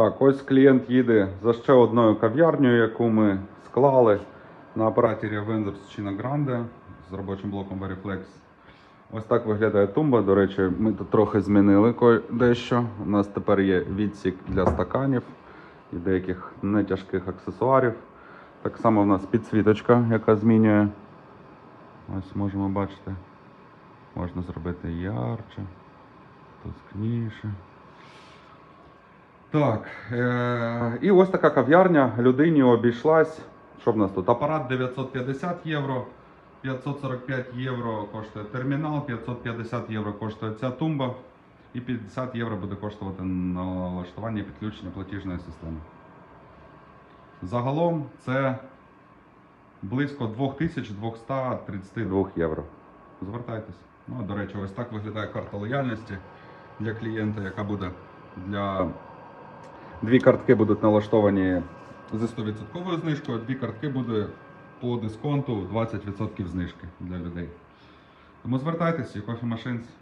Так, ось клієнт їде за ще одною кав'ярнею, яку ми склали на апараті Vendors China Grande з робочим блоком Veriflex. Ось так виглядає тумба. До речі, ми тут трохи змінили дещо. У нас тепер є відсік для стаканів і деяких нетяжких аксесуарів. Так само в нас підсвіточка, яка змінює. Ось можемо бачити. Можна зробити ярче, тускніше. Так, е- і ось така кав'ярня людині обійшлась. Що в нас тут? Апарат 950 євро, 545 євро коштує термінал, 550 євро коштує ця тумба, і 50 євро буде коштувати налаштування і підключення платіжної системи. Загалом це близько 2232 євро. Звертайтесь. Ну, до речі, ось так виглядає карта лояльності для клієнта, яка буде для. Дві картки будуть налаштовані зі 100% знижкою, а дві картки буде по дисконту 20% знижки для людей. Тому звертайтеся, Coffee Machines.